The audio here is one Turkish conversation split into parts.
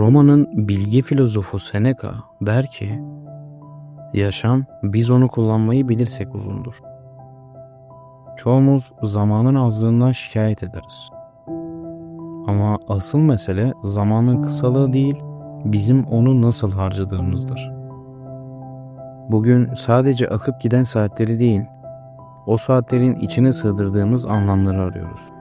Roma'nın bilgi filozofu Seneca der ki, Yaşam biz onu kullanmayı bilirsek uzundur. Çoğumuz zamanın azlığından şikayet ederiz. Ama asıl mesele zamanın kısalığı değil, bizim onu nasıl harcadığımızdır. Bugün sadece akıp giden saatleri değil, o saatlerin içine sığdırdığımız anlamları arıyoruz.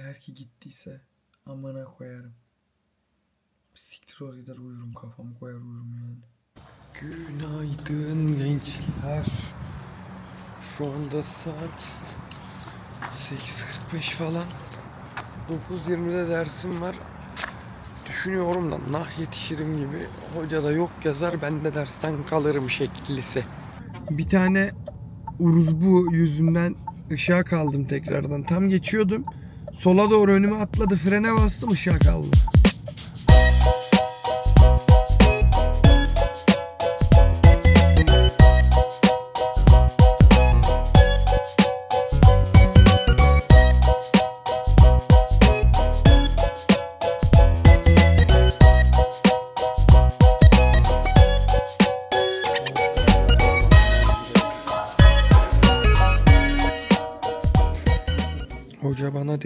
Eğer ki gittiyse amına koyarım. Siktir oraya gider uyurum kafamı koyar uyurum yani. Günaydın gençler. Şu anda saat 8.45 falan. 9.20'de dersim var. Düşünüyorum da nah yetişirim gibi. Hoca da yok yazar ben de dersten kalırım şeklisi. Bir tane uruzbu yüzünden ışığa kaldım tekrardan. Tam geçiyordum. Sola doğru önüme atladı. Frene bastım ışığa kaldım.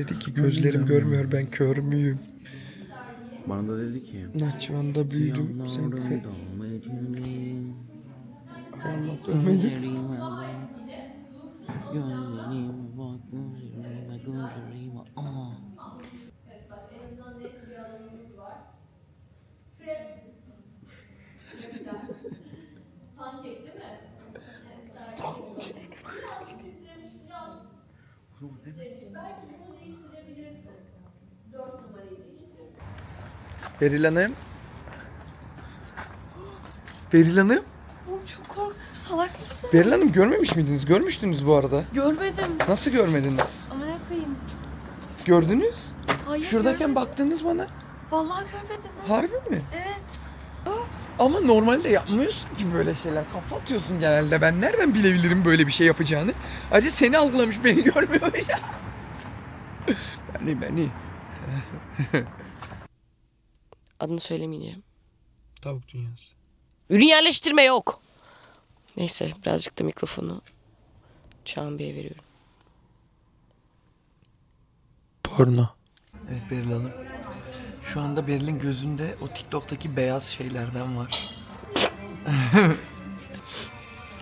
Dedi ki gözlerim görmüyor ben kör müyüm? Bana da dedi ki, Nahçıvan'da büyüdüm. Sen kö-. Pankek değil mi? Titremiş biraz. Titremiş. Belki bunu değiştirebilirsin. Dört numarayı değiştirebilirsin. Beril Hanım. Beril Hanım. Oğlum çok korktum salak mısın? Beril Hanım görmemiş miydiniz? Görmüştünüz bu arada. Görmedim. Nasıl görmediniz? Ama ne koyayım? Gördünüz? Hayır Şuradayken görmedim. baktınız bana. Vallahi görmedim. Harbi mi? Evet. Ama normalde yapmıyorsun ki böyle şeyler. Kafa atıyorsun genelde. Ben nereden bilebilirim böyle bir şey yapacağını? Acı seni algılamış beni görmüyormuş. beni beni. Adını söylemeyeceğim. Tavuk dünyası. Ürün yerleştirme yok. Neyse birazcık da mikrofonu Çağan Bey'e veriyorum. Porno. Evet Beril Hanım. Şu anda Beril'in gözünde o TikTok'taki beyaz şeylerden var.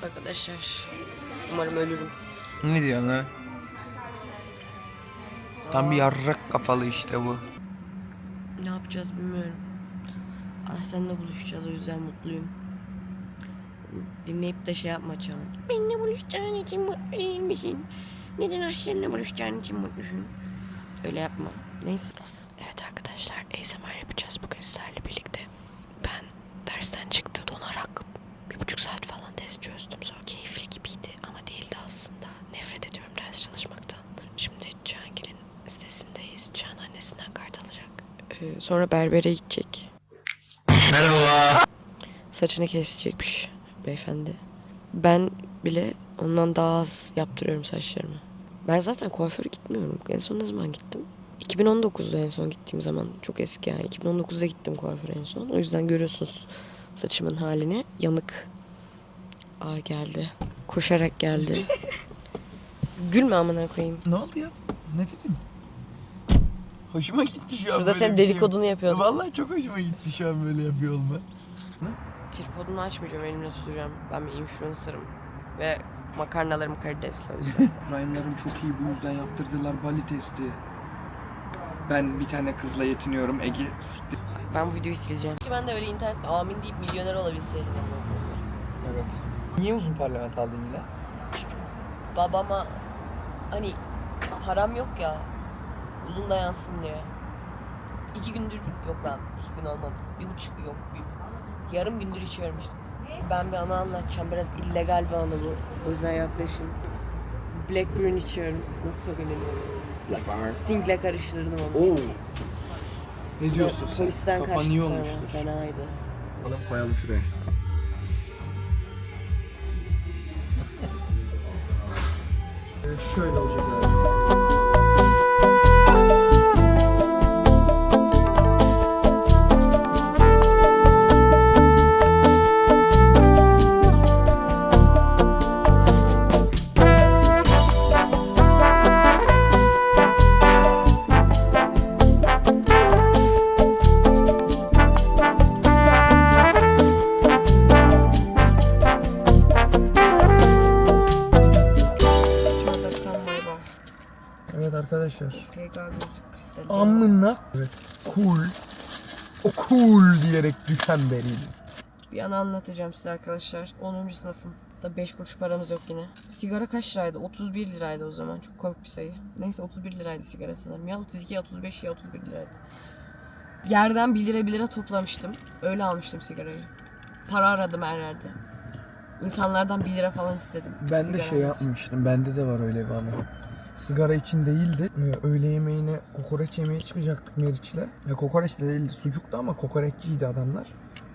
Arkadaşlar umarım ölürüm. Ne diyorsun ha? Tam bir yarrak kafalı işte bu. Ne yapacağız bilmiyorum. Ah seninle buluşacağız o yüzden mutluyum. Dinleyip de şey yapma Çağan. Benimle buluşacağın için mutlu değil misin? Neden ah seninle buluşacağın için mutlusun? Öyle yapma. Neyse. Evet arkadaşlar ASMR yapacağız bugün sizlerle birlikte. Ben dersten çıktım donarak bir buçuk saat falan test çözdüm. Sonra keyifli gibiydi ama değildi aslında. Nefret ediyorum ders çalışmaktan. Şimdi Cihangir'in sitesindeyiz. Cihan annesinden kart alacak. Ee, sonra berbere gidecek. Merhaba. Saçını kesecekmiş beyefendi. Ben bile ondan daha az yaptırıyorum saçlarımı. Ben zaten kuaföre gitmiyorum. En son ne zaman gittim? 2019'da en son gittiğim zaman. Çok eski yani. 2019'da gittim kuaföre en son. O yüzden görüyorsunuz saçımın halini. Yanık. Aa geldi. Koşarak geldi. Gülme amına koyayım. Ne oldu ya? Ne dedim? Hoşuma gitti şu an Şurada böyle sen bir şey. dedikodunu yapıyordun. Vallahi çok hoşuma gitti şu an böyle yapıyor olma. Tripodunu açmayacağım. Elimle tutacağım. Ben bir influencer'ım. Ve makarnalarım karidesli o yüzden. Rhyme'larım çok iyi bu yüzden yaptırdılar bali testi. Ben bir tane kızla yetiniyorum Ege siktir. ben bu videoyu sileceğim. Ben de öyle internet amin deyip milyoner olabilseydim. Evet. Niye uzun parlament aldın yine? Babama hani param yok ya uzun dayansın diye. İki gündür yok lan iki gün olmadı. Bir buçuk yok. Bir, yarım gündür içiyorum işte. Ben bir anı anlatacağım. Biraz illegal bir anı bu. O yüzden yaklaşın. Blackburn içiyorum. Nasıl söyleniyor? Sting'le karıştırdım onu. Oo. Ne diyorsun sen? Polisten Kafan kaçtık iyi sonra. olmuştur. Fenaydı. Alıp koyalım şuraya. Evet, şöyle olacak abi. Kristal. Amına. Evet. Cool. O cool diyerek düşen beriydi. Bir anı anlatacağım size arkadaşlar. 10. sınıfım. Da 5 kuruş paramız yok yine. Sigara kaç liraydı? 31 liraydı o zaman. Çok komik bir sayı. Neyse 31 liraydı sigara sanırım. Ya 32 ya 35 ya 31 liraydı. Yerden 1 lira 1 lira toplamıştım. Öyle almıştım sigarayı. Para aradım her yerde. İnsanlardan 1 lira falan istedim. Ben de Sigara şey almak için. yapmıştım. Bende de var öyle bir anı. Sigara için değildi. Ee, öğle yemeğine kokoreç yemeye çıkacaktık Meriç'le. Ya kokoreç de değildi. Sucuktu ama kokoreççiydi adamlar.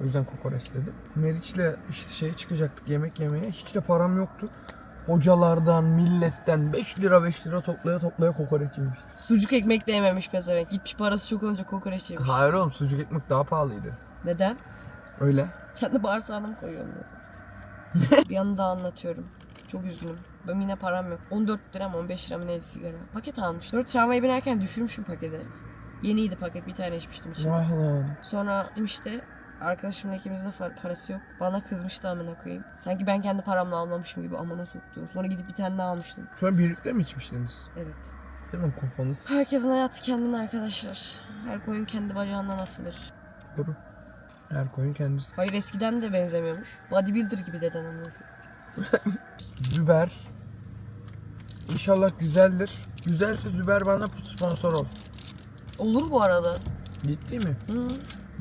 O yüzden kokoreç dedim. Meriç'le işte şeye çıkacaktık yemek yemeye. Hiç de param yoktu. Hocalardan, milletten 5 lira 5 lira toplaya toplaya kokoreç yemiştik. Sucuk ekmek de yememiş pezevenk. Gitmiş parası çok olunca kokoreç yemiş. Hayır oğlum sucuk ekmek daha pahalıydı. Neden? Öyle. Kendi bağırsağına mı koyuyorum bunu? bir yanı daha anlatıyorum. Çok üzgünüm. Benim yine param yok. 14 lira mı 15 lira mı neydi sigara? Paket almıştım. Sonra tramvaya binerken düşürmüşüm paketi. Yeniydi paket bir tane içmiştim içinde. Vah lan. Sonra gittim işte arkadaşımla ikimizin de parası yok. Bana kızmıştı amına koyayım. Sanki ben kendi paramla almamışım gibi amına soktuğum. Sonra gidip bir tane daha almıştım. Sonra birlikte mi içmiştiniz? Evet. Senin kafanız. Herkesin hayatı kendine arkadaşlar. Her koyun kendi bacağından asılır. Doğru. Her koyun kendisi. Hayır eskiden de benzemiyormuş. Bodybuilder gibi deden amına. Züber. İnşallah güzeldir. Güzelse Züber bana sponsor ol. Olur bu arada. Ciddi mi? Hı.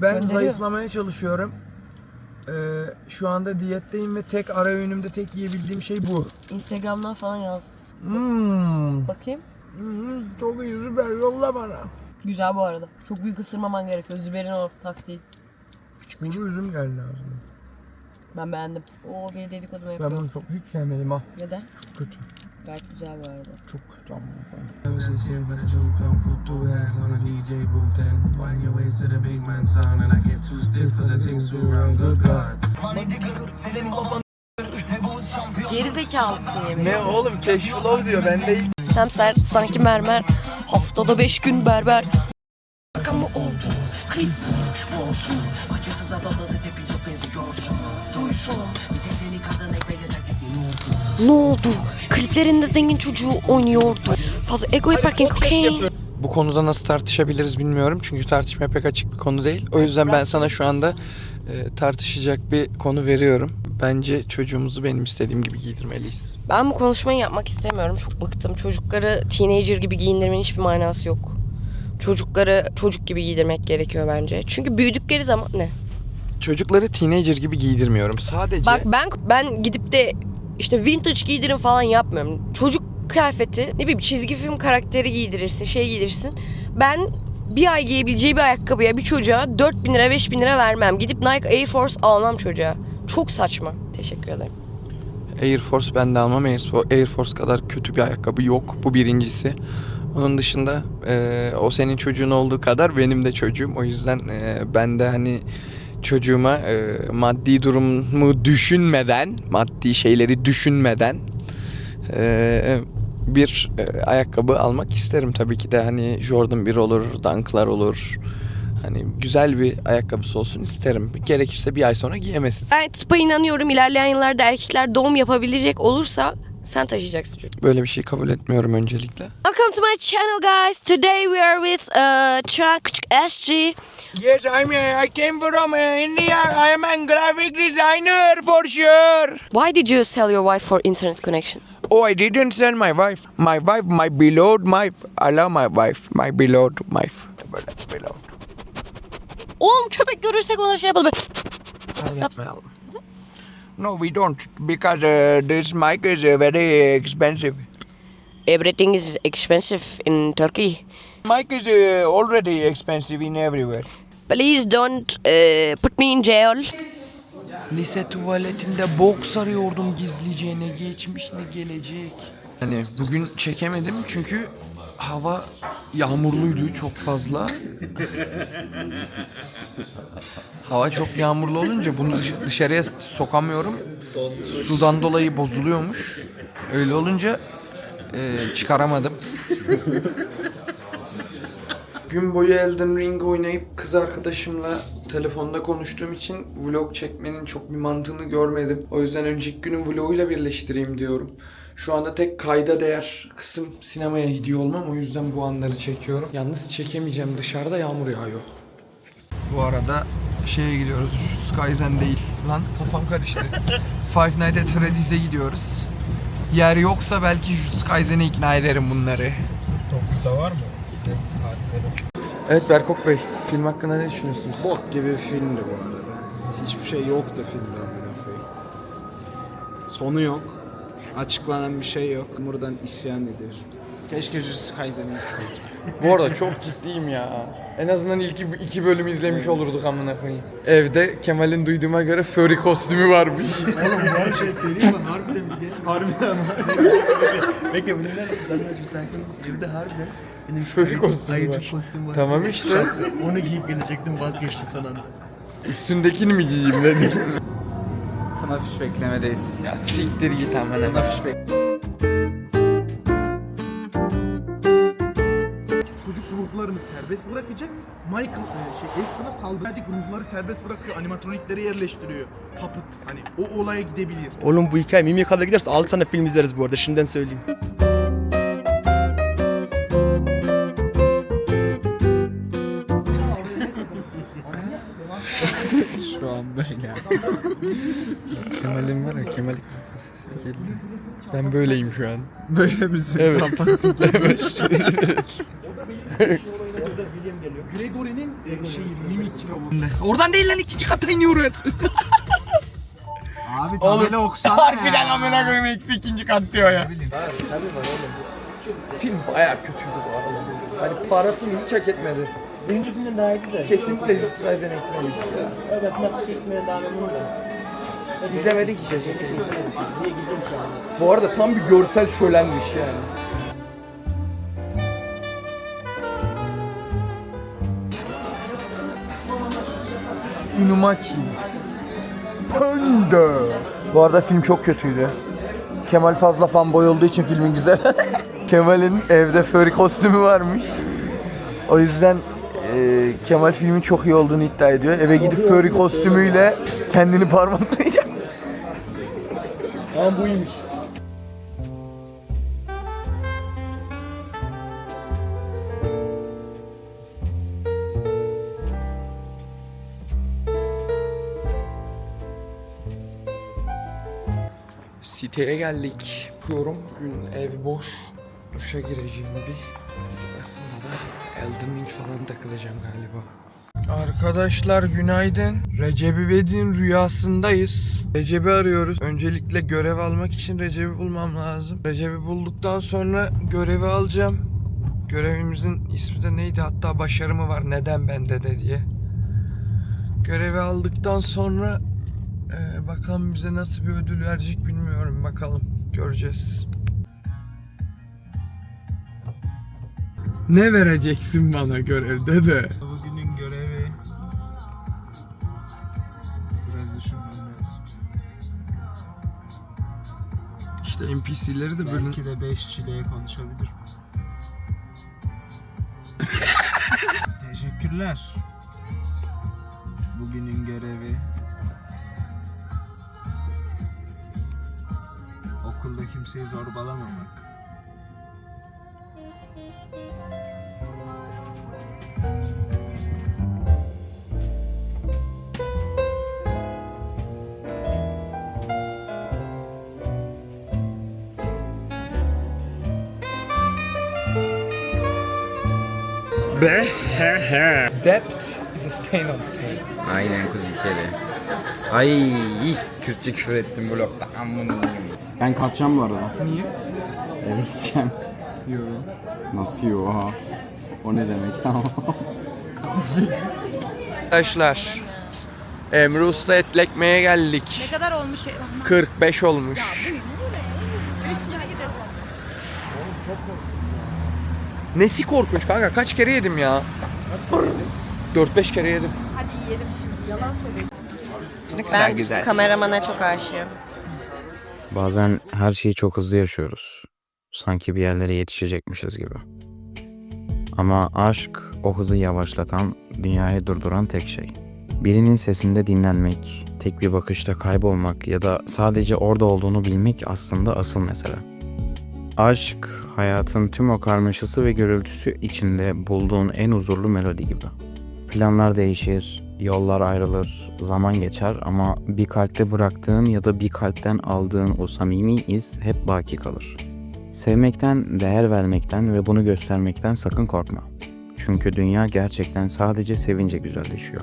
Ben Gönderiyor. zayıflamaya çalışıyorum. Ee, şu anda diyetteyim ve tek ara öğünümde tek yiyebildiğim şey bu. Instagram'dan falan yaz. Hmm. Bakayım. Hmm, Çok iyi Züber yolla bana. Güzel bu arada. Çok büyük ısırmaman gerekiyor. Züber'in o taktiği. Kuru üzüm geldi ağzıma. Ben beğendim. Oo biri dedikodu mu Ben yapıyor. bunu çok hiç sevmedim ha. Neden? Kötü. Gayet güzel bu arada. Çok kötü ama. Geri zekalısın yemin. Ne oğlum cash flow diyor ben de ilk Semser sanki mermer. Haftada beş gün berber. Oldu. Kıyıp olsun. Acısı da daladı tepince benziyorsun. Ne oldu? Kliplerinde zengin çocuğu oynuyordu. Fazla ego yaparken kokain. Bu konuda nasıl tartışabiliriz bilmiyorum. Çünkü tartışmaya pek açık bir konu değil. O yüzden ben sana şu anda e, tartışacak bir konu veriyorum. Bence çocuğumuzu benim istediğim gibi giydirmeliyiz. Ben bu konuşmayı yapmak istemiyorum. Çok bıktım. Çocukları teenager gibi giyindirmenin hiçbir manası yok. Çocukları çocuk gibi giydirmek gerekiyor bence. Çünkü büyüdükleri zaman ne? Çocukları teenager gibi giydirmiyorum. Sadece Bak ben ben gidip de işte vintage giydirin falan yapmıyorum. Çocuk kıyafeti ne bileyim çizgi film karakteri giydirirsin, şey giydirirsin. Ben bir ay giyebileceği bir ayakkabıya bir çocuğa 4000 lira 5000 lira vermem. Gidip Nike Air Force almam çocuğa. Çok saçma. Teşekkür ederim. Air Force ben de almam. Air Force, Air Force kadar kötü bir ayakkabı yok. Bu birincisi. Onun dışında e, o senin çocuğun olduğu kadar benim de çocuğum. O yüzden e, ben de hani çocuğuma e, maddi durumu düşünmeden, maddi şeyleri düşünmeden e, bir e, ayakkabı almak isterim. Tabii ki de hani Jordan 1 olur, Dunk'lar olur. Hani güzel bir ayakkabısı olsun isterim. Gerekirse bir ay sonra giyemesin. Ben tıpa inanıyorum. İlerleyen yıllarda erkekler doğum yapabilecek olursa sen taşıyacaksın çocuğu. Böyle bir şey kabul etmiyorum öncelikle. Welcome to my channel guys. Today we are with uh, Çağ Küçük SG. Yes, I'm. Uh, I came from uh, India. I am a graphic designer for sure. Why did you sell your wife for internet connection? Oh, I didn't sell my wife. My wife, my beloved wife. I love my wife. My beloved wife. Beloved. Oğlum köpek görürsek ona şey yapalım. Yapmayalım. No, we don't because uh, this mic is uh, very expensive. Everything is expensive in Turkey. Mic is uh, already expensive in everywhere. Please don't uh, put me in jail. Lise tuvaletinde boks arıyordum gizlice ne geçmiş ne gelecek. Hani bugün çekemedim çünkü hava yağmurluydu çok fazla. hava çok yağmurlu olunca bunu dış- dışarıya sokamıyorum. Sudan dolayı bozuluyormuş. Öyle olunca e, çıkaramadım. Gün boyu Elden Ring oynayıp kız arkadaşımla telefonda konuştuğum için vlog çekmenin çok bir mantığını görmedim. O yüzden önceki günün vloguyla birleştireyim diyorum. Şu anda tek kayda değer kısım sinemaya gidiyor olmam. O yüzden bu anları çekiyorum. Yalnız çekemeyeceğim dışarıda yağmur yağıyor. Bu arada şeye gidiyoruz. Skyzen değil. Lan kafam karıştı. Five Nights at Freddy's'e gidiyoruz. Yer yoksa belki Kaisen'e ikna ederim bunları. Evet Berkok Bey, film hakkında ne düşünüyorsunuz? Bok gibi bir filmdi bu arada. Hiçbir şey yoktu filmde. Sonu yok. Açıklanan bir şey yok. Buradan isyan ediyor. Keşke Jujutsu Kaisen'i izleseydim. Bu arada çok ciddiyim ya. En azından ilk iki, iki bölüm izlemiş olurduk amına koyayım. Evde Kemal'in duyduğuma göre furry kostümü varmış. Her şey söyleyeyim mi? Harbiden bir de. Harbiden ama. Peki bu neler? Sen sakin. Evde harbiden. Benim Furry kostümü var. kostüm var. Tamam işte. Onu giyip gelecektim vazgeçtim son anda. Üstündekini mi giyeyim dedik. FNAF 3 beklemedeyiz. ya siktir git amına. FNAF 3 bek- çocuk ruhlarını serbest bırakacak. Michael e, şey Afton'a saldıracak ruhları serbest bırakıyor. Animatronikleri yerleştiriyor. Puppet hani o olaya gidebilir. Oğlum bu hikaye Mimi'ye kadar giderse 6 tane film izleriz bu arada şimdiden söyleyeyim. Şu an böyle. Kemal'in var ya Kemal'in kafası geldi. Ben böyleyim şu an. Böyle misin? Evet. Gregory'nin e, şeyi mimikçi Oradan değil lan ikinci kata iniyoruz. Abi tabela okusana Harbiden amına koyayım eksi ikinci kat diyor ya. Film bayağı kötüydü bu arada. Hani parasını hiç hak etmedi. Birinci filmden daha iyiydi de. Kesinlikle Kaisen'e eklemeyiz ya. Evet, FNAF kesmeye daha memnunum da. İzlemedik ki keşke. Bu arada tam bir görsel şölenmiş yani. Inumaki. Panda. Bu arada film çok kötüydü. Kemal fazla fanboy olduğu için filmin güzel. Kemal'in evde furry kostümü varmış. O yüzden e, Kemal filmin çok iyi olduğunu iddia ediyor. Eve gidip furry kostümüyle kendini parmaklayacak. Tamam bu iyiymiş. Siteye geldik. Yapıyorum. Bugün ev boş. Duşa gireceğim bir. Elden Ring falan takılacağım galiba. Arkadaşlar günaydın. Recep İvedik'in rüyasındayız. Recep'i arıyoruz. Öncelikle görev almak için Recep'i bulmam lazım. Recep'i bulduktan sonra görevi alacağım. Görevimizin ismi de neydi? Hatta başarımı var. Neden bende de diye. Görevi aldıktan sonra ee, bakalım bize nasıl bir ödül verecek bilmiyorum. Bakalım. Göreceğiz. Ne vereceksin bana görevde de? Bugünün görevi biraz düşünmem lazım. İşte NPC'leri de böyle... Belki de 5 çileğe konuşabilir. Teşekkürler. Bugünün görevi okulda kimseyi zorbalamamak. Depth is a stain on fate. Aynen kuzi kere. Ay Kürtçe küfür ettim blokta. Amına Ben kaçacağım bu arada. Niye? Eve gideceğim. Yo. Nasıl yo ha? O ne demek? Arkadaşlar. Emre Usta etli ekmeğe geldik. Ne kadar olmuş? 45 olmuş. Nesi korkunç kanka? Kaç kere yedim ya? 4-5 kere yedim. Hadi yiyelim şimdi. Yalan söyleyeyim. Ne kadar Ben güzel. kameramana çok aşığım. Bazen her şeyi çok hızlı yaşıyoruz. Sanki bir yerlere yetişecekmişiz gibi. Ama aşk o hızı yavaşlatan, dünyayı durduran tek şey. Birinin sesinde dinlenmek, tek bir bakışta kaybolmak ya da sadece orada olduğunu bilmek aslında asıl mesele. Aşk, hayatın tüm o karmaşası ve gürültüsü içinde bulduğun en huzurlu melodi gibi. Planlar değişir, yollar ayrılır, zaman geçer ama bir kalpte bıraktığın ya da bir kalpten aldığın o samimi iz hep baki kalır. Sevmekten, değer vermekten ve bunu göstermekten sakın korkma. Çünkü dünya gerçekten sadece sevince güzelleşiyor.